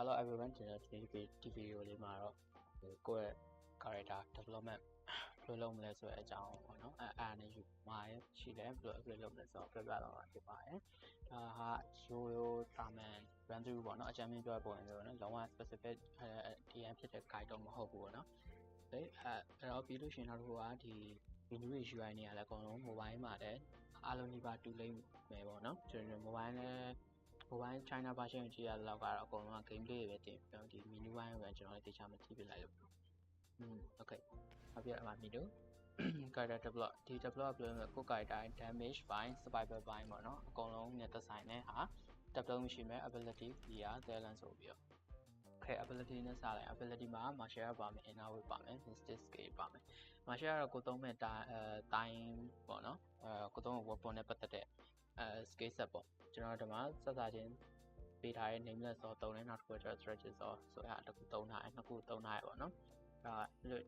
hello everyone ကျွန်တော်ဒီဒီဗီဒီယိုလေးမှာတော့ဒီကိုယ့်ရဲ့ character development ဘယ်လိုလုပ်မလဲဆိုတဲ့အကြောင်းပေါ့နော်အဲအားနဲ့ယူမှာရရှိတယ်ဘယ်လို upgrade လုပ်မလဲဆိုတော့ပြပြတော့မှာဖြစ်ပါတယ်ဒါဟာရိုးရိုးတာမန် run through ပေါ့နော်အကြမ်းဖျင်းပြောပုံမျိုးနော်လုံးဝ specific အဲ TM ဖြစ်တဲ့ guide တော့မဟုတ်ဘူးပေါ့နော်အဲအဲ့တော့ပြီးလို့ရှိရင်နောက်တစ်ခုကဒီ menu တွေ UI နေရာလဲအကုန်လုံး mobile မှာလည်းအားလုံးဒီပါတူလိမ့်မယ်ပေါ့နော်ကျွန်တော် mobile နဲ့ mobile China version ကြည့်ရတော့ကတော့အကုန်လုံးက gameplay တွေပဲတင်ပြီးတော့ဒီ menu ဘိုင်းကိုပဲကျွန်တော်လည်းတေချာမကြည့်ပြလိုက်လို့อืม okay နောက်ပြအမှာ menu character develop ဒီ develop ပြောရင်ကို character damage ဘိုင်း survival ဘိုင်းပေါ့နော်အကုန်လုံးနဲ့သက်ဆိုင်တဲ့ဟာ develop ရှိမယ် ability gear talent ဆိုပြီးတော့ okay ability နဲ့စလိုက် ability မှာ martial ပါမယ် inner way ပါမယ် mystic skill ပါမယ် martial ကတော့ကိုသုံးမဲ့တိုင်းအဲတိုင်းပေါ့နော်အဲကိုသုံးမဲ့ weapon နဲ့ပတ်သက်တဲ့ အဲ skill set ပေါ့ကျွန်တော်ဒီမှာစသချင်းပေးထားတဲ့ nameless ဆိုသုံးတယ်နောက်တစ်ခုကျတော့ strategy ဆိုဆိုရတစ်ခုသုံးထားတယ်နှစ်ခုသုံးထားရပေါ့နော်ဒါ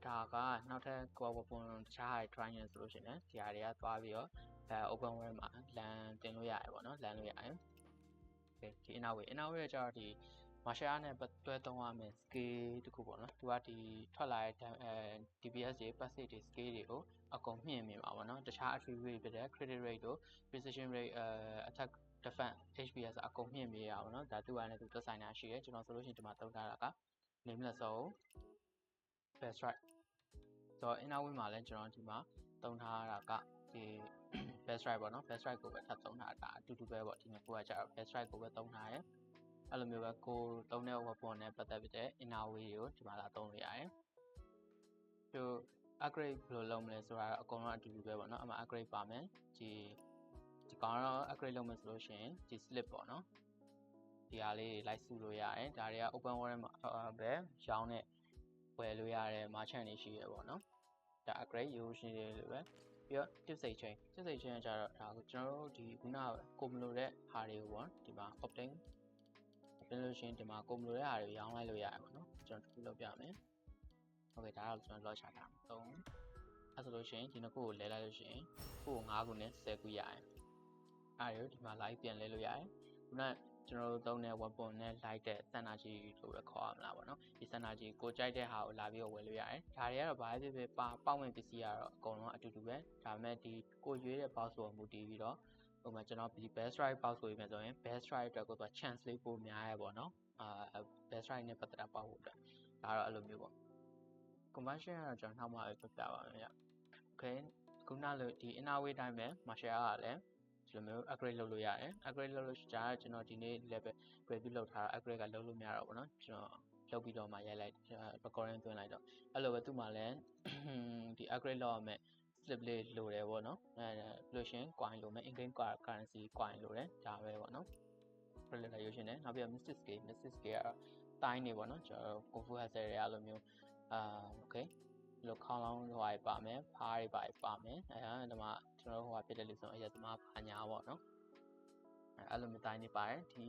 ဒါကနောက်ထပ်ကို weapon တခြားဟာ try နေဆိုလို့ရှိရင်ဒီဟာတွေကသွားပြီးတော့အဲ open world မှာလမ်းတင်လို့ရတယ်ပေါ့နော်လမ်းလို့ရတယ် okay ဒီ inner way inner way ကကျတော့ဒီ martial art နဲ့တွဲသုံးရမယ် skill တခုပေါ့နော်သူကဒီထွက်လာတဲ့အဲ DPS တွေ passive တွေ skill တွေကို အကုန်မြင့်မြင်ပါပေါ့နော်တခြား attribute တွေဖြစ်တဲ့ credit rate တို့ precision rate အဲ attack defense HPS အကုန်မြင့်မြင်ရပါတော့ဒါသူကလည်းသူသက်ဆိုင်တာရှိတယ်ကျွန်တော်ဆိုလို့ရှိရင်ဒီမှာသုံးထားတာက nameless ဆို best strike ဆိုတော့ inner wing မှာလည်းကျွန်တော်ဒီမှာသုံးထားတာကဒီ best strike ပေါ့နော် best strike ကိုပဲထပ်သုံးထားတာအတူတူပဲပေါ့ဒီနေ့ကိုကကျတော့ best strike ကိုပဲသုံးထားရယ်အဲ့လိုမျိုးပဲကိုသုံးတဲ့ weapon နဲ့ပတ်သက်တဲ့ inner way ကိုဒီမှာလာသုံးလို့ရတယ်သူ upgrade ဘယ်လိုလုပ်မလဲဆိုတာအကုန်လုံးအတူတူပဲပေါ့နော်အမှ upgrade ပါမယ်ဒီဒီကောင်တော့ upgrade လုပ်မယ်ဆိုလို့ရှိရင်ဒီ slip ပေါ့နော်ဒီဟာလေးလိုက်စုလို့ရတယ်ဒါတွေက open world မှာပဲရောင်းတဲ့ဝယ်လို့ရတဲ့ merchant တွေရှိရပေါ့နော်ဒါ upgrade ရိုးရှင်းလေးလိုပဲပြီးတော့ tip စိတ် chain tip စိတ် chain ကကြတော့ဒါကိုကျွန်တော်တို့ဒီခုနကိုမလို့တဲ့ဟာတွေကိုပေါ့ဒီမှာ opting ပြန်လို့ရှိရင်ဒီမှာကိုမလို့တဲ့ဟာတွေကိုရောင်းလိုက်လို့ရတယ်ပေါ့နော်ကျွန်တော်တစ်ခုလုပ်ပြမယ် ဟုတ်ကဲ့ဒါတော့ကျွန်တော် launch ထားတာ3အဲဆိုလို့ရှိရင်ဒီနှစ်ခုကိုလဲလိုက်လို့ရှိရင်ခုကို9ခုနဲ့10ခုရရင်အားရဒီမှာ live ပြန်လဲလို့ရတယ်ခုနကျွန်တော်တို့သုံးတဲ့ weapon နဲ့ light တဲ့စန္ဒာကြီးလို့ခေါ်ရမလားပေါ့နော်ဒီစန္ဒာကြီးကိုကြိုက်တဲ့ဟာကိုလာပြီးတော့ဝယ်လို့ရတယ်ဒါတွေကတော့ဘာဖြစ်ဖြစ်ပါပောက်ဝင်ပစ္စည်းကတော့အကုန်လုံးအတူတူပဲဒါပေမဲ့ဒီကိုရွေးတဲ့ box ကိုမူတည်ပြီးတော့ဟိုမှာကျွန်တော်ဒီ best strike box ကိုပြင်ဆိုရင် best strike အတွက်ကိုသူက chance လေးပိုများရပေါ့နော်အာ best strike နဲ့ပတ်သက်တာပေါ့ဟုတ်တယ်ဒါတော့အဲ့လိုမျိုးပေါ့ conversion ကတော့ကျွန်တော်နောက်မှပဲပြပြပါမယ်ဗျ okay ခုနလိုဒီ inner way တိုင်းပဲ martial ကလည်းဒီလိုမျိုး upgrade လုပ်လို့ရတယ် upgrade လုပ်လို့ကြာကျွန်တော်ဒီနေ့ level review လုပ်ထားတာ upgrade ကလုပ်လို့မရတော့ဘူးเนาะကျွန်တော်လုပ်ပြီးတော့မှရိုက်လိုက် recording သွင်းလိုက်တော့အဲ့လိုပဲသူ့မှာလည်းဒီ upgrade လုပ်ရမယ် slip လေးလိုတယ်ပေါ့နော်အဲလို့ရှင် coin လိုမယ် in game currency coin လိုတယ်ဒါပဲပေါ့နော် related ရွှေရှင်တယ်နောက်ပြီးတော့ mystic scale mystic scale ကတော့တိုင်းနေပေါ့နော်ကျွန်တော် kung fu hazard တွေအဲ့လိုမျိုး အာ okay လို့ခေါင်းလောင်းဟိုဟာပါမယ်ဖားတွေပါပါမယ်အဲဒါမှကျွန်တော်ဟိုဟာဖြစ်တဲ့လူဆိုအရက်သမားဖာညာပေါ့နော်အဲအဲ့လိုမျိုးတိုင်းနေပါတယ်ဒီ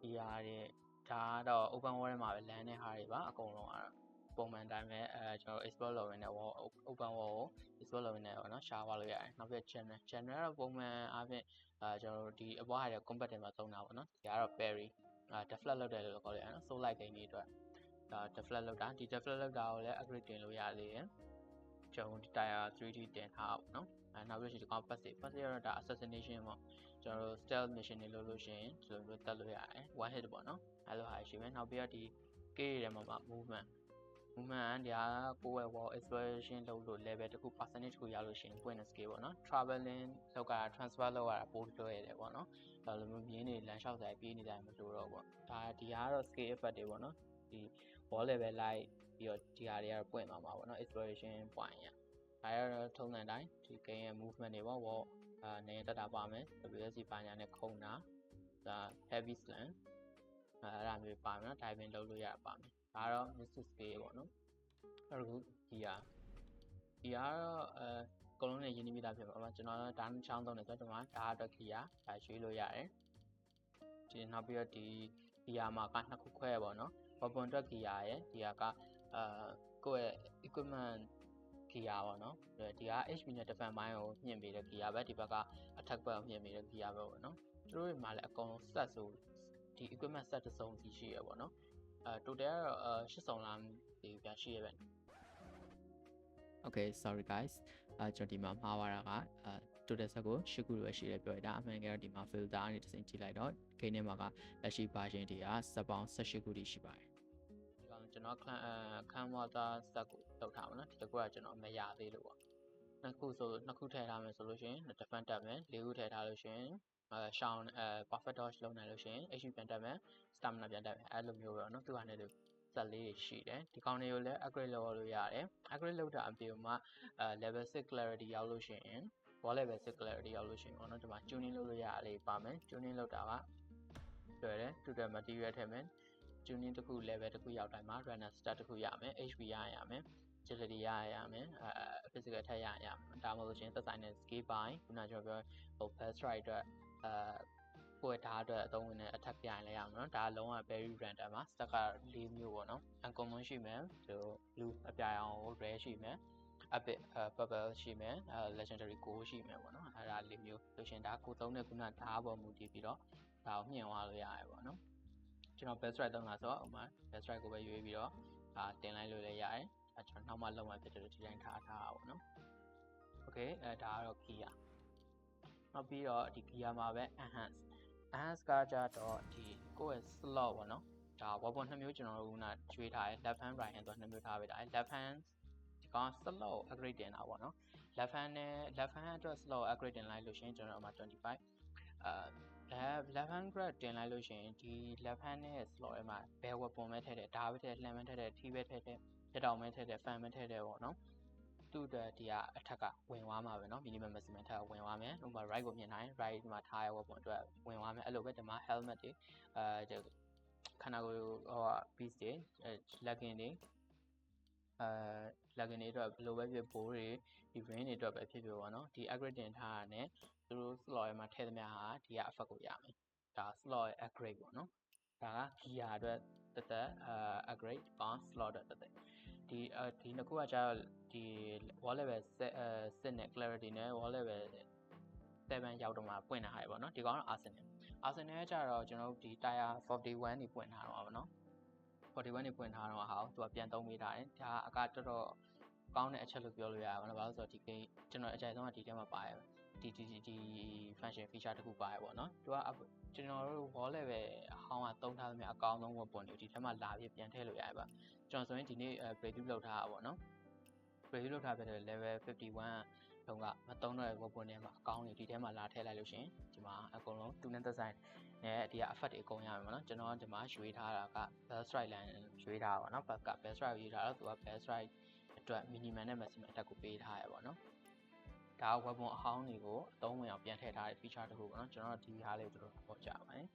ဒီဟာတွေဒါကတော့ open world မှာပဲလမ်းတဲ့ဟာတွေပါအကုန်လုံးကတော့ပုံမှန်တိုင်းပဲအဲကျွန်တော် explore လုပ်ရင်းနဲ့ open world ကို explore လုပ်ရင်းနဲ့ပေါ့နော်ရှားသွားလို့ရတယ်နောက်ပြီး channel channel ကတော့ပုံမှန်အားဖြင့်အဲကျွန်တော်တို့ဒီအပွားရတဲ့ combat တွေမှာသုံးတာပေါ့နော်ဒီကတော့ parry အဲ deflect လုပ်တယ်လို့ခေါ်လိုက်ရနော် soul light game တွေအတွက် ဒါ deflect လောက်တာဒီ deflect လောက်တာကိုလည်း upgrade တင်လို့ရလေရကျွန်တော်ဒီ tire 3D တင်ထားပါတော့အဲနောက်ပြီးဒီကောင် passive passive ကတော့ဒါ assassination ပေါ့ကျွန်တော်တို့ stealth mission တွေလုပ်လို့ရှိရင်ဒီလိုမျိုးတက်လို့ရတယ် one hit ပေါ့နော်အဲလိုဟာရှိမယ်နောက်ပြီးတော့ဒီ K တွေမှာမှာ movement movement ဒါကကိုယ့်ရဲ့ wall exploration လုပ်လို့ level တခု percentage တခုရလို့ရှိရင် point skill ပေါ့နော် traveling လောက်က transfer လောက်ရတာပိုလွယ်တယ်ပေါ့နော်အဲလိုမျိုးမြင်းတွေလမ်းလျှောက်ဆိုင်ပြေးနေတိုင်းမလို့တော့ပေါ့ဒါဒီကတော့ scale effect တွေပေါ့နော်ဒီ wall level လိုက်ပြီးတော့ဒီဟာတွေကတော့ပွင့်သွားမှာပေါ့နော် exploration point ရဒါရတော့ထုံးတဲ့အတိုင်းဒီ game ရဲ့ movement တွေပေါ့ wall အာနေတက်တာပါမယ် WSC ပါညာနဲ့ခုံတာဒါ heavy slam အဲအဲ့ဒါမျိုးပါမယ်နော် diving လုပ်လို့ရပါမယ်ဒါကတော့ Mrs. Scale ပေါ့နော်အဲ့ဒါကဒီဟာဒီဟာတော့အဲအကုန်လုံးနဲ့ရင်းနှီးမိတာဖြစ်ပါမှာကျွန်တော်ဒါချောင်းသုံးတယ်ဆိုတော့ဒီမှာဒါအတွက်ခီယာဒါရွှေ့လို့ရတယ်ဒီနောက်ပြီးတော့ဒီဒီဟာမှာကနှစ်ခုခွဲပေါ့နော် weapon အတွက် gear ရယ်ဒီဟာကအာကိုယ့်ရဲ့ equipment gear ပေါ့နော်ဒီက HP နဲ့ defense ဘိုင်းကိုညှင့်ပေးတဲ့ gear ပဲဒီဘက်က attack ဘက်ကိုညှင့်ပေးတဲ့ gear ပဲပေါ့နော်သူတို့တွေမှာလည်းအကုန်လုံး set ဆိုဒီ equipment set တစ်စုံစီရှိရပေါ့နော်အဲ total ကတော့အဲ8ဆောင်လားမသိဘူးဗျာရှိရပဲ Okay sorry guys အဲကျွန်တော်ဒီမှာမှားသွားတာကအဲ total set ကို10ခုလိုပဲရှိတယ်ပြောရတာအမှန်တကယ်တော့ဒီမှာ filter အနေနဲ့တစ်စင်ကြည့်လိုက်တော့ game ထဲမှာကလက်ရှိ version တွေကစက်ပေါင်း18ခုထိရှိပါတယ်ဒီ ကျွန်တော်အခန်းဝါသားစက်ကိုလောက်ထားပါနော်ဒီတစ်ခုကကျွန်တော်မရသေးလို့ပေါ့နှစ်ခုဆိုနှစ်ခုထည့်ထားမယ်ဆိုလို့ရှိရင် defend တက်မယ်လေးခုထည့်ထားလို့ရှိရင်အဲရှောင်းအဲ perfect dodge လုပ်နိုင်လို့ရှိရင် HP ပြန်တက်မယ် stamina ပြန်တက်မယ်အဲ့လိုမျိုးပဲနော်သူကနေလို့ဇက်လေးရှိတယ်ဒီကောင်တွေကိုလည်း upgrade လုပ်လို့ရတယ် upgrade လုပ်တာအပြင်မှာအဲ level 6 clarity ရောက်လို့ရှိရင် wall level 6 clarity ရောက်လို့ရှိရင်ပေါ့နော်ဒီမှာ tuning လုပ်လို့ရအလေးပါမယ် tuning လုပ်တာကတွေ့တယ် tutor material ထည့်မယ် tuning တစ်ခု level တစ်ခုရောက်တိုင်းမှာ runner stat တစ်ခုရမယ် HP ရရမယ် agility ရရမယ်အဲ physical ထက်ရရမယ်ဒါမှမဟုတ်ချင်းသက်ဆိုင်တဲ့ skill ပိုင်းခုနကကျွန်တော်ပြောဟို fast strike အတွက်အဲကိုယ်ဓာတ်အတွက်အသုံးဝင်တဲ့ attack ပြရင်လည်းရအောင်နော်ဒါလုံးဝ very random ပါ stack က၄မျိုးပေါ့နော် uncommon ရှိမယ်ဒီ blue အပြာရောင် rare ရှိမယ် epic အဲ purple ရှိမယ်အဲ legendary gold ရှိမယ်ပေါ့နော်အဲဒါ၄မျိုးလို့ရှင်ဒါကိုသုံးတဲ့ခုနဓာတ်ပေါ်မူတည်ပြီးတော့ဒါကိုမြင့်သွားလို့ရတယ်ပေါ့နော် ကျွန်တော် best strike သုံးတာဆိုတော့ဥမာ best strike ကိုပဲရွေးပြီးတော့ဒါတင်လိုက်လို့လည်းရတယ်အဲကျွန်တော်နောက်မှလုံးဝဖြစ်တယ်လို့ဒီတိုင်းထားထားတာပေါ့နော် okay အဲဒါကတော့ gear နောက်ပြီးတော့ဒီ gear မှာပဲ enhance enhance ကကြတော့ဒီကိုယ့်ရဲ့ slot ပေါ့နော်ဒါ weapon နှစ်မျိုးကျွန်တော်တို့ကရွေးထားတယ် left hand right hand ဆိုနှစ်မျိုးထားပေးတာ left hand ဒီကောင် slot ကို upgrade တင်တာပေါ့နော် left hand နဲ့ left hand အတွက် slot ကို upgrade တင်လိုက်လို့ရှိရင်ကျွန်တော်တို့အမှ25အာ left left hand grab တင်လိုက်လို့ရှိရင်ဒီ left hand နဲ့ slot ထဲမှာဘယ် weapon ပဲထည့်တယ်ဓာတ်ပဲထည့်လှမ်းပဲထည့်တယ်ထီးပဲထည့်တယ်တက်တောင်ပဲထည့်တယ် fan ပဲထည့်တယ်ပေါ့နော်သူ့အတွက်ဒီကအထက်ကဝင်သွားမှာပဲเนาะ minimum maximum ထက်ကဝင်သွားမယ်ဥပမာ right ကိုမြင်နိုင် right မှာထားရ weapon အတွက်ဝင်သွားမယ်အဲ့လိုပဲဒီမှာ helmet တွေအဲခန္ဓာကိုယ်ဟို piece တွေ legging တွေအဲ legging တွေအတွက်ဘယ်လိုပဲဖြစ်ဘိုးတွေဒီ ring တွေအတွက်ပဲဖြစ်ဖြစ်ပေါ့နော်ဒီ upgrade တင်ထားတာ ਨੇ သူတို့ slot ထဲမှာထည့်သမျှဟာဒီက effect ကိုရမယ်ဒါ slot ရဲ့ upgrade ပေါ့နော်ဒါက gear အတွက်တသက်အဲ upgrade ပေါင်း slot အတွက်တသက်ဒီဒီနှစ်ခုကကျတော့ဒီ wall level 7အဲ7နဲ့ clarity နဲ့ wall level 7ရောက်တော့မှပွင့်တာဟာပေါ့နော်ဒီကောင်က arsenal arsenal ကကျတော့ကျွန်တော်တို့ဒီ tire 41နေပွင့်ထားတော့ပါပေါ့နော်41နေပွင့်ထားတော့ဟာသူကပြန်သုံးပေးထားတယ်ဒါအကတော်တော်ကောင်းတဲ့အချက်လို့ပြောလို့ရပါတော့ဘာလို့ဆိုတော့ဒီ game ကျွန်တော်အကြိုက်ဆုံးကဒီထဲမှာပါတယ် ဒီဒီဒီ function feature တခုပါတယ်ပေါ့နော်သူကကျွန်တော်တို့ wall level အဟောင်းကသုံးထားသမျှအကောင်းဆုံး weapon တွေဒီထဲမှာလာပြီးပြန်ထည့်လို့ရတယ်ပါကျွန်တော်ဆိုရင်ဒီနေ့ preview လုပ်ထားတာပေါ့နော် preview လုပ်ထားပြတဲ့ level 51တုန်းကမသုံးတော့တဲ့ weapon တွေမှာအကောင်းတွေဒီထဲမှာလာထည့်လိုက်လို့ရှင်ဒီမှာအကုန်လုံးသူနဲ့သက်ဆိုင်နဲ့ဒီက effect တွေအကုန်ရမယ်ပေါ့နော်ကျွန်တော်ဒီမှာရွေးထားတာက bell strike line ရွေးထားတာပေါ့နော် back က bell strike ရွေးထားတော့သူက bell strike အတွက် minimum နဲ့ maximum attack ကိုပေးထားရပေါ့နော် ဒါက weapon အဟောင်းတွေကိုအသုံးဝင်အောင်ပြန်ထည့်ထားတဲ့ feature တစ်ခုပေါ့နော်ကျွန်တော်တို့ဒီဟာလေးကိုတို့ပေါ်ကြပါတယ်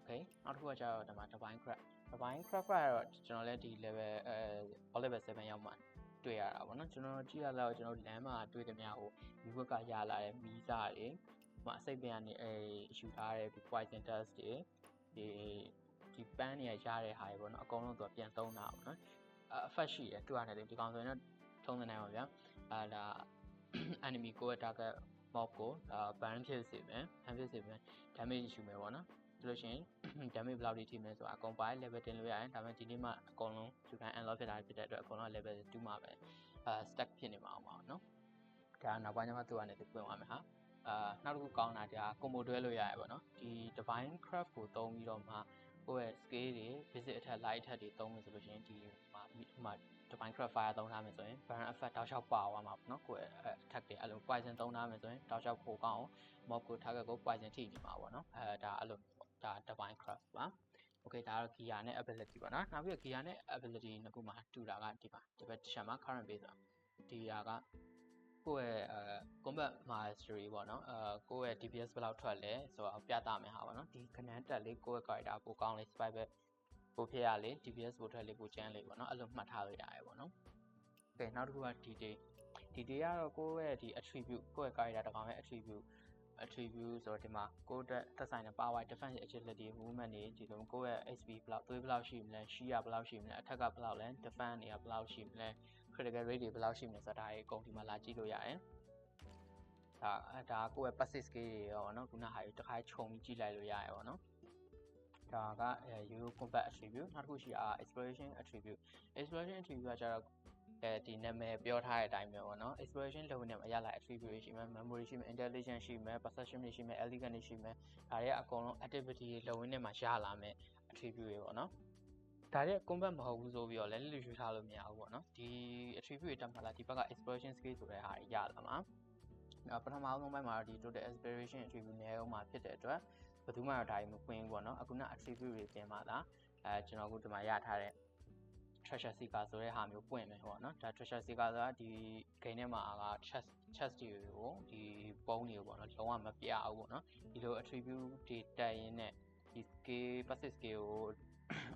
okay နောက်တစ်ခုကကျတော့ဒီမှာ divine craft divine craft ကတော့ကျွန်တော်လည်းဒီ level အဲ all level 7ရောက်မှတွေ့ရတာပေါ့နော်ကျွန်တော်ကြည့်ရလောက်ကျွန်တော်လမ်းမှာတွေ့တယ်များဟိုမိဘကရလာတဲ့မီးစားတွေဟိုအစိတ်ပြန်နေအဲယူထားတဲ့ poison dust တွေဒီဒီပန်းတွေရရတဲ့ဟာတွေပေါ့နော်အကုန်လုံးသူကပြန်သုံးတာပေါ့နော်အဖက်ရှိတယ်တူရတယ်ဒီကောင်ဆိုရင်တော့ထုံးနေနိုင်ပါဗျာအာဒါ enemy ကို target mob ကိုအာ ban ဖြစ်စေမယ် ban ဖြစ်စေမယ် damage ယူမယ်ပေါ့နော်ဆိုလို့ရှိရင် damage ဘယ်လောက်ထိထိမယ်ဆိုတာအကုန်ပိုင်း level တင်လို့ရတယ်ဒါပေမဲ့ဒီနေ့မှအကုန်လုံးယူခိုင်း unlock ဖြစ်တာဖြစ်တဲ့အတွက်အကုန်လုံး level 2မှာပဲအာ stack ဖြစ်နေမှာအောင်ပါနော်ဒါနောက်ပိုင်းကျမှသူကနေသူပြင်သွားမယ်ဟာအာနောက်တစ်ခုကောင်းတာဒါ combo တွဲလို့ရတယ်ပေါ့နော်ဒီ divine craft ကိုသုံးပြီးတော့မှ ကိုယ့်ရဲ့ scale တွေ visit attack light attack တွေသုံးလို့ဆိုလို့ရှိရင်ဒီမှာမှာ divine craft fire သုံးထားမယ်ဆိုရင် burn effect တောက်လျှောက်ပါသွားမှာပေါ့နော်ကိုယ့်ရဲ့ attack တွေအဲ့လို poison သုံးထားမယ်ဆိုရင်တောက်လျှောက်ပိုကောင်းအောင် mob ကို target ကို poison ထိနေမှာပေါ့နော်အဲဒါအဲ့လိုဒါ divine craft ပါ okay ဒါတော့ gear နဲ့ ability ပါနော်နောက်ပြီးတော့ gear နဲ့ ability နှစ်ခုမှာတူတာကဒီပါဒီဘက်တစ်ချက်မှာ current base ဆိုတာဒီဟာက ကိုယ့်ရဲ့အဲ combat mastery ပေါ့နော်အဲကိုယ့်ရဲ့ DPS ဘယ်လောက်ထွက်လဲဆိုတော့ပြသမယ်ဟာပေါ့နော်ဒီခဏန်းတက်လေးကိုယ့်ရဲ့ character ပိုကောင်းလေး spy ပဲပိုဖြစ်ရလေ DPS ပိုထွက်လေးပိုကျန်းလေးပေါ့နော်အဲ့လိုမှတ်ထားလို့ရတယ်ပေါ့နော် okay နောက်တစ်ခုက detail detail ကတော့ကိုယ့်ရဲ့ဒီ attribute ကိုယ့်ရဲ့ character တစ်ကောင်ရဲ့ attribute attribute ဆိုတော့ဒီမှာကိုယ့်အတွက်သက်ဆိုင်တဲ့ power defense agility movement တွေဒီလိုကိုယ့်ရဲ့ HP ဘယ်လောက်သွေးဘယ်လောက်ရှိမလဲ shear ဘယ်လောက်ရှိမလဲ attack ကဘယ်လောက်လဲ defense တွေကဘယ်လောက်ရှိမလဲ critical rate တွေဘယ်လောက်ရှိမလဲဆိုတာဒါတွေအကုန်ဒီမှာလာကြည့်လို့ရတယ်ဒါဒါကိုယ့်ရဲ့ passive skill တွေရောเนาะခုနဟာတွေတစ်ခါခြုံပြီးကြည့်လိုက်လို့ရတယ်ပေါ့နော် ဒါကအဲ Euro combat attribute နောက်တစ်ခုရှိတာ exploration attribute exploration attribute ကကျတော့အဲဒီနာမည်ပြောထားတဲ့အတိုင်းပဲပေါ့နော် exploration လုပ်နေမှာရလာ attribute တွေရှိမယ် memory ရှိမယ် intelligence ရှိမယ် perception တွေရှိမယ် elegance တွေရှိမယ်ဒါတွေကအကုန်လုံး activity တွေလုပ်နေမှာရလာမယ် attribute တွေပေါ့နော် ဒါတဲ့ combat မဟုတ်ဘူးဆိုပြီးတော့လည်းလူယူထားလို့မရဘူးပေါ့နော်ဒီ attribute တွေတက်မှာလားဒီဘက်က exploration skill ဆိုတဲ့ဟာတွေရလာမှာပထမဆုံးပိုင်းမှာတော့ဒီ total exploration attribute နဲ့ဥမှာဖြစ်တဲ့အတွက်ဘယ်သူမှတော့ဒါကြီးမဖွင့်ဘူးပေါ့နော်အခုန attribute တွေပြင်မှာလားအဲကျွန်တော်အခုဒီမှာရထားတဲ့ treasure seeker ဆိုတဲ့ဟာမျိုးပွင့်မယ်ပေါ့နော်ဒါ treasure seeker ဆိုတာဒီ game ထဲမှာက chest chest တွေကိုဒီပုံးတွေကိုပေါ့နော်လုံးဝမပြအောင်ပေါ့နော်ဒီလို attribute တွေတက်ရင်းနဲ့ဒီ skill passive skill ကို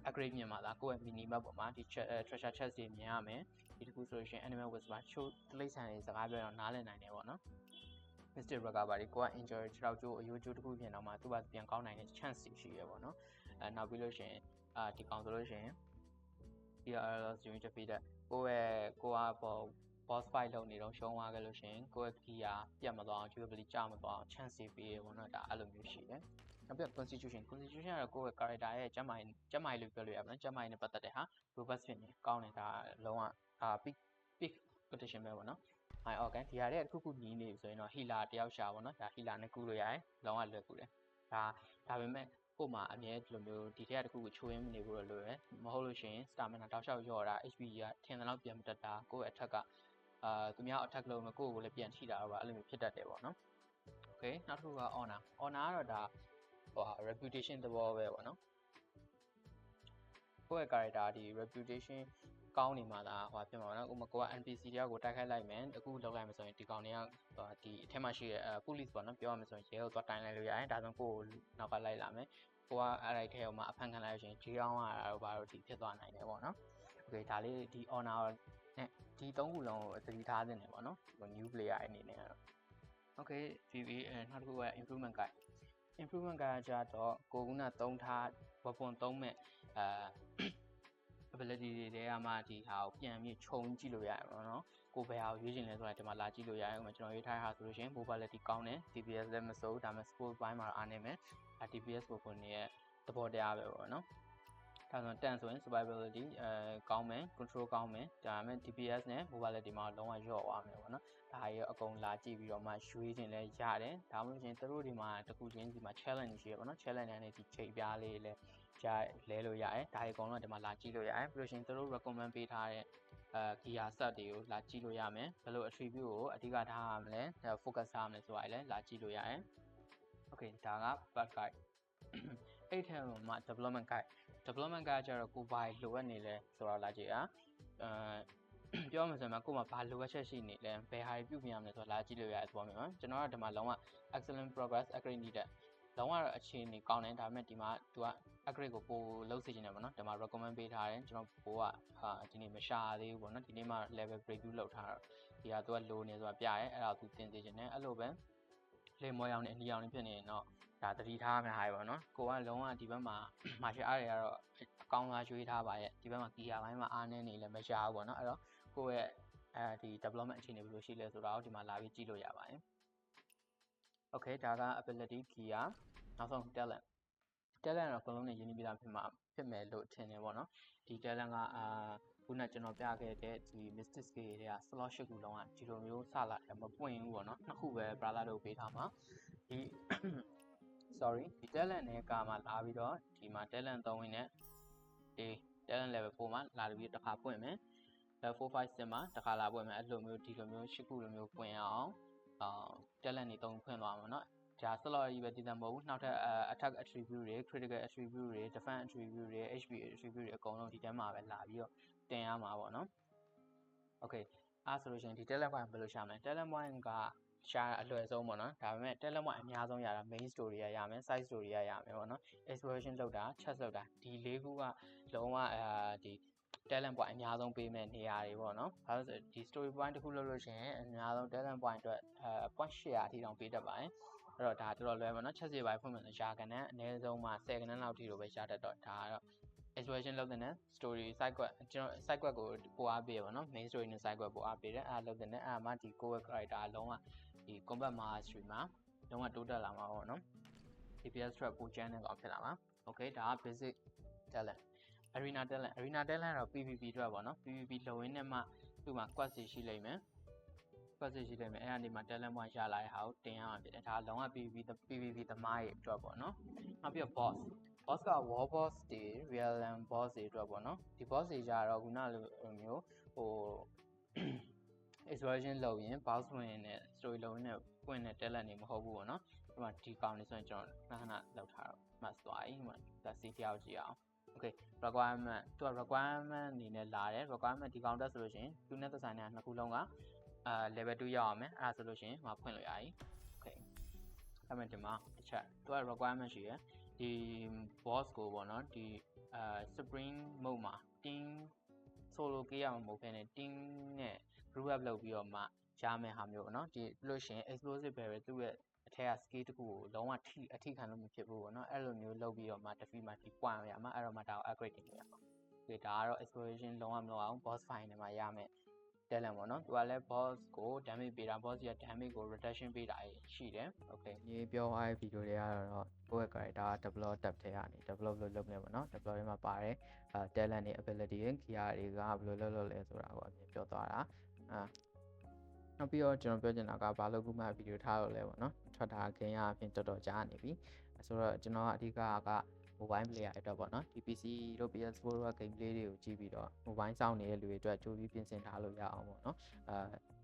upgrade မြင်မှာလားကိုယ့်ရဲ့ minimap ပေါ်မှာဒီ treasure chest တွေမြင်ရမယ်ဒီတစ်ခုဆိုလို့ရှိရင် animal whisper ချိုးတိရစ္ဆာန်တွေစကားပြောတော့နားလည်နိုင်တယ်ပေါ့နော် Mr. Recovery ကိုက injury 6ကျိုးအယိုးကျိုးတစ်ခုပြင်တော့မှသူ့ဘာပြန်ကောင်းနိုင်တဲ့ chance ရှိရပေါ့နော်အဲနောက်ပြီးလို့ရှိရင်အာဒီကောင်ဆိုလို့ရှိရင် PRLS unit defeated ကိုယ့်ရဲ့ကိုကပေါ် boss fight လုပ်နေတော့ရှုံးသွားခဲ့လို့ရှိရင်ကိုယ့်ရဲ့ key ကပြတ်မသွားအောင် durability ကျမသွားအောင် chance ပေးရပေါ့နော်ဒါအဲ့လိုမျိုးရှိတယ် နောက်ပြီး constitution constitution ကတော့ကိုယ့်ရဲ့ character ရဲ့ကျန်းမာရေးကျန်းမာရေးလို့ပြောလို့ရပါမယ်ကျန်းမာရေးနဲ့ပတ်သက်တဲ့ဟာ robust ဖြစ်နေကောင်းနေတာလုံးဝအာ peak peak condition ပဲပေါ့နော် high organ ဒီဟာတွေကတစ်ခုခုနီးနေပြီဆိုရင်တော့ healer တယောက်ရှာပေါ့နော်ဒါ healer နဲ့ကူလို့ရတယ်လုံးဝလွယ်ကူတယ်ဒါဒါပေမဲ့ကို့မှာအမြဲဒီလိုမျိုးဒီထက်ကတစ်ခုကိုချိုးရင်းမနေဘူးလို့လွယ်တယ်မဟုတ်လို့ရှိရင် stamina တောက်လျှောက်ရော့တာ HP ကထင်တယ်လို့ပြန်မတက်တာကိုယ့်ရဲ့ attack ကအာသူများ attack လုပ်မယ်ကိုယ့်ကိုလည်းပြန်ထိတာတော့အဲ့လိုမျိုးဖြစ်တတ်တယ်ပေါ့နော် okay နောက်တစ်ခုက honor honor ကတော့ဒါ ဟို reputation သဘောပဲပေါ့နော်ကိုယ့်ရဲ့ character ဒီ reputation ကောင်းနေမှလားဟိုဖြစ်မှာပေါ့နော်ဥပမာကိုက NPC တယောက်ကိုတိုက်ခိုက်လိုက်မယ်အခုလောက်လိုက်မယ်ဆိုရင်ဒီကောင်တွေကဒီအထက်မှာရှိတဲ့ police ပေါ့နော်ပြောရမယ်ဆိုရင်ရဲကိုသွားတိုင်လိုက်လို့ရတယ်ဒါဆိုကိုနောက်ကလိုက်လာမယ်ကိုကအဲ့လိုက်ထဲဟိုမှာအဖန်ခံလိုက်ရှင်ဂျီအောင်ရတာတော့ဘာလို့ဒီဖြစ်သွားနိုင်တယ်ပေါ့နော် okay ဒါလေးဒီ honor နဲ့ဒီသုံးခုလုံးကိုသတိထားသင့်တယ်ပေါ့နော်ဟို new player အနေနဲ့ကတော့ okay VV အဲနောက်တစ်ခုက improvement guide improvement guide ကြတော့ကိုကုနာသုံးထား weapon သုံးမဲ့အာ ability တွေထဲကမှဒီဟာကိုပြန်ပြီးခြုံကြည့်လို့ရတယ်ပေါ့နော်ကိုဘယ်ဟာကိုရွေးချင်လဲဆိုတာဒီမှာလာကြည့်လို့ရတယ်ဥပမာကျွန်တော်ရွေးထားတာဆိုလို့ရှိရင် mobility ကောင်းတယ် DPS လည်းမစိုးဒါပေမဲ့ sport ဘိုင်းမှာအားနေမယ်အဲ DPS ပုံပုံရဲ့သဘောတရားပဲပေါ့နော်ဒါဆိုတန်ဆိုရင် survivability အဲကောင်းမယ် control ကောင်းမယ်ဒါပေမဲ့ DPS နဲ့ mobility မှာလုံးဝညော့သွားမယ်ပေါ့နော် ဒါရောအကုန်လာကြည့်ပြီးတော့မှရွေးခြင်းလဲရတယ်ဒါမှမဟုတ်ရင်တို့ဒီမှာတခုချင်းဒီမှာ challenge ရှိရပေါ့နော် challenge နဲ့ဒီချိန်ပြားလေးလဲကြားလဲလို့ရတယ်ဒါတွေအကုန်လုံးဒီမှာလာကြည့်လို့ရတယ်ပြီးလို့ရှိရင်တို့ recommend ပေးထားတဲ့အဲ gear set တွေကိုလာကြည့်လို့ရမယ်ဘယ်လို attribute ကိုအဓိကထားရမလဲ focus ထားရမလဲဆိုတာလည်းလာကြည့်လို့ရတယ် okay ဒါက bad guide အဲ့ထဲမှာ development guide development guide ကျတော့ကိုဘာလိုအပ်နေလဲဆိုတော့လာကြည့်อ่ะအဲ ပြောမှဆိုရင်ကို့မှာဘာလိုအပ်ချက်ရှိနေလဲဘယ်ဟာတွေပြုပြင်ရမလဲဆိုတော့လာကြည့်လို့ရတယ်ဆိုပါမယ်နော်ကျွန်တော်ကဒီမှာလုံးဝ excellent progress upgrade needed လုံးဝတော့အခြေအနေကောင်းတယ်ဒါပေမဲ့ဒီမှာ तू က upgrade ကိုပိုလုပ်စေချင်တယ်ပေါ့နော်ဒီမှာ recommend ပေးထားတယ်ကျွန်တော်ဘိုးကဟာဒီနေ့မရှာသေးဘူးပေါ့နော်ဒီနေ့မှ level breakthrough လုပ်ထားတော့ဒီဟာ तू က low နေဆိုတာပြရဲအဲ့ဒါ तू တင်စေချင်တယ်အဲ့လိုပဲလေမော်ရောင်နဲ့အနီရောင်နဲ့ဖြစ်နေရင်တော့ဒါတတိထားမယ်ဟာပေါ့နော်ကိုကလုံးဝဒီဘက်မှာ martial art တွေကတော့အကောင်းသားရွေးထားပါရဲ့ဒီဘက်မှာ gear ဘိုင်းမှာအားနည်းနေလည်းမရှာဘူးပေါ့နော်အဲ့တော့ ကိုယ့်ရဲ့အဲဒီ development အခြေအနေဘယ်လိုရှိလဲဆိုတာကိုဒီမှာလာပြီးကြည့်လို့ရပါတယ် okay ဒါက ability gear နောက်ဆုံး talent talent တော့အကုန်လုံးနဲ့ရင်းနှီးပြီးသားဖြစ်မှာဖြစ်မယ်လို့ထင်တယ်ပေါ့နော်ဒီ talent ကအာခုနကျွန်တော်ပြခဲ့တဲ့ဒီ mystic skill တွေက slot ၈ခုလုံးကဒီလိုမျိုးစလာတယ်မပွင့်ဘူးပေါ့နော်နှစ်ခုပဲ brother တို့ပေးထားမှာဒီ sorry ဒီ talent နဲ့ကမှလာပြီးတော့ဒီမှာ talent 3ဝင်နဲ့ဒီ talent level 4မှာလာပြီးတစ်ခါပွင့်မယ် level 4 5 6မှာတစ်ခါလာပွင့်မယ်အဲ့လိုမျိုးဒီလိုမျိုး၈ခုလိုမျိုးပွင့်အောင်အာ talent တွေ3ဖွင့်သွားမှာเนาะဒါ slot ကြီးပဲတည်တယ်မဟုတ်ဘူးနောက်ထပ် attack attribute တွေ critical attribute တွေ defense attribute တွေ HP attribute တွေအကုန်လုံးဒီထဲမှာပဲလာပြီးတော့တင်ရမှာပေါ့နော် okay အဲ့ဆိုလို့ရှိရင်ဒီ talent point ဘယ်လိုရှာမလဲ talent point ကရှာအလွယ်ဆုံးပေါ့နော်ဒါပေမဲ့ talent point အများဆုံးရတာ main story ရရမယ် side story ရရမယ်ပေါ့နော် exploration လောက်တာ chat လောက်တာဒီလေးခုကလုံးဝအာဒီ talent point အများဆုံးပေးမဲ့နေရာတွေပေါ့နော်။ဘာလို့လဲဆိုဒီ story point တစ်ခုလုပ်လို့ရှိရင်အများဆုံး talent point အတွက်အဲ point 800အထိတောင်ပေးတတ်ပါတယ်။အဲ့တော့ဒါတော်တော်လွယ်ပါတော့ချက်စီပိုင်းဖွင့်မယ်ဆိုရာကန်နဲ့အနည်းဆုံးမှ10ကနန်းလောက်ထိလိုပဲရတတ်တော့ဒါကတော့ exploration လုပ်တဲ့နဲ့ story side quest ကျွန်တော် side quest ကိုပိုအားပေးရပါတော့ main story နဲ့ side quest ပိုအားပေးတယ်အဲ့ဒါလုပ်တဲ့နဲ့အဲ့ဒါမှဒီ core character အလုံးဝဒီ combat mastery မှာလုံးဝတိုးတက်လာမှာပေါ့နော် DPS trap ပိုကျန်းတဲ့ကောင်ဖြစ်လာမှာ okay ဒါက basic talent arena talent arena talent တော့ PVP အတွက်ပေါ့နော် PVP လုံရင်းနဲ့မှသူ့မှာ quest တွေရှိလိမ့်မယ် quest တွေရှိလိမ့်မယ်အဲ့ဒါနေမှာ talent point ရလာတဲ့ဟာကိုတင်ရမှာဖြစ်တယ်ဒါလုံးဝ PVP သ PVP သမားရဲ့အတွက်ပေါ့နော်နောက်ပြီးတော့ boss boss က war boss တွေ real land boss တွေအတွက်ပေါ့နော်ဒီ boss တွေကြတော့ခုနလိုမျိုးဟို exploration လုပ်ရင် boss ဝင်နဲ့ story လုပ်ရင်လည်းပွင့်တဲ့ talent တွေမဟုတ်ဘူးပေါ့နော်ဒီမှာဒီကောင်လေးဆိုရင်ကျွန်တော်ခဏခဏလောက်ထားတော့မှတ်သွားပြီဒီမှာဒါစီတယောက်ကြည့်အောင် okay requirement သူက requirement အနေနဲ့လာတယ် requirement ဒီကောင်တက်ဆိုလို့ရှိရင်သူနဲ့သက်ဆိုင်တဲ့နှစ်ခုလုံးကအာ level 2ရောက်အောင်မယ်အဲ့ဒါဆိုလို့ရှိရင်ဟိုဖွင့်လို့ရပြီ okay အဲ့မဲ့ဒီမှာတစ်ချက်သူက requirement ရှိရယ်ဒီ boss ကိုပေါ့နော်ဒီအာ spring mode မှာ team solo ကေးရမှာမဟုတ်ဘဲနဲ့ team နဲ့ group up လုပ်ပြီးတော့မှရမယ်ဟာမျိုးပေါ့နော်ဒီလို့ရှိရင် explosive barrel သူ့ရဲ့အ ထက်က skill တစ်ခုကိုလုံးဝထိအထိခံလို့မဖြစ်ဘူးပေါ့နော်အဲ့လိုမျိုးလုပ်ပြီးတော့မှ defeat မှာဒီ point ရမှာအဲ့တော့မှဒါကို upgrade တင်လို့ရမှာဒီဒါကတော့ exploration လုံးဝမလုပ်အောင် boss fight နဲ့မှရမယ် talent ပေါ့နော်သူကလည်း boss ကို damage ပေးတာ boss ရဲ့ damage ကို reduction ပေးတာရှိတယ် okay ဒီပြောသွားတဲ့ဗီဒီယိုတွေကတော့ကိုယ့်ရဲ့ character develop tab ထဲကနေ develop လုပ်လုပ်နေပါတော့ develop ထဲမှာပါတယ်အဲ talent တွေ ability တွေ gear တွေကဘယ်လိုလုပ်လို့လဲဆိုတာကိုအမြင်ပြောသွားတာအာ နောက်ပြီးတော့ကျွန်တော်ပြောချင်တာကဘာလို့ခုမှဗီဒီယိုထားလို့လဲပေါ့နော်ထွက်တာခင်ရအပြင်တော်တော်ကြာနေပြီဆိုတော့ကျွန်တော်ကအဓိကက mobile player အတွက်ပေါ့နော်ဒီ PC တို့ PS4 တို့က game play တွေကိုကြည့်ပြီးတော့ mobile စောင့်နေတဲ့လူတွေအတွက်ကြိုးပြီးပြင်ဆင်ထားလို့ရအောင်ပေါ့နော်အဲ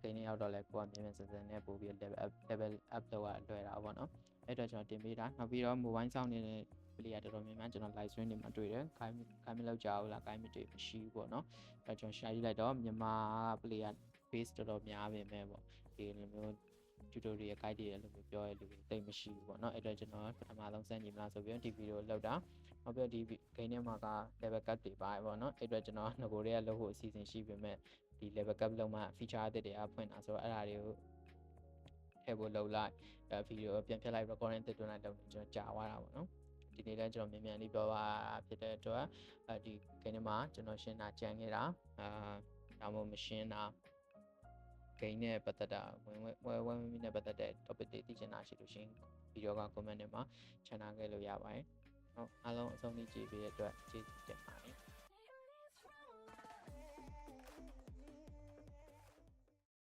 game တွေရောက်တော့လဲကိုကမြန်မြန်ဆန်ဆန်နဲ့ပို့ပြီး level up level up လုပ်ရလွယ်တာပေါ့နော်အဲ့တော့ကျွန်တော်တင်ပေးတာနောက်ပြီးတော့ mobile စောင့်နေတဲ့ player တော်တော်များများကျွန်တော် live stream တွေမှာတွေ့တယ်ခိုင်းခိုင်းမလောက်ကြဘူးလားခိုင်းမတွေ့မရှိဘူးပေါ့နော်အဲ့ကျွန်တော် share ကြည့်လိုက်တော့မြန်မာ player base တော်တော်များပြင်မဲ့ပေါ့ဒီလိုမျိုး tutorial guide တွေအဲ့လိုမျိုးပြောရလူတွေတိတ်မရှိဘူးပေါ့နော်အဲ့တော့ကျွန်တော်ပထမဆုံးစမ်းကြည့်မလားဆိုပြီးတော့ဒီ video လောက်တာနောက်ပြီးတော့ဒီ game ထဲမှာက level cap တွေပါပေါ့နော်အဲ့တော့ကျွန်တော်ငကိုတွေကလုပ်ဖို့အစီအစဉ်ရှိပေမဲ့ဒီ level cap လုံးမှ feature အသစ်တွေအဖွင့်တာဆိုတော့အဲ့ဒါတွေကိုထည့်ဖို့လုပ်လိုက်အဲ video ပြန်ဖြတ်လိုက် recording တစ်တွန်းလိုက်လုပ်နေကျွန်တော်ကြာသွားတာပေါ့နော်ဒီနေ့လည်းကျွန်တော်မြန်မြန်လေးပြောပါဖြစ်တဲ့အတွက်အဲဒီ game ထဲမှာကျွန်တော်ရှင်းတာကြံခဲ့တာအာဒါမှမရှင်းတာ gain နဲ့ပတ်သက်တာဝင်ဝင်ဝင်ဝင်နဲ့ပတ်သက်တဲ့ topic တွေသိချင်တာရှိလို့ရှိရင်ဗီဒီယိုက comment ထဲမှာ channel ခဲ့လို့ရပါတယ်။ဟုတ်အားလုံးအဆုံးထိကြည့်ပေးတဲ့အတွက်ကျေးဇူးတင်ပါတယ်။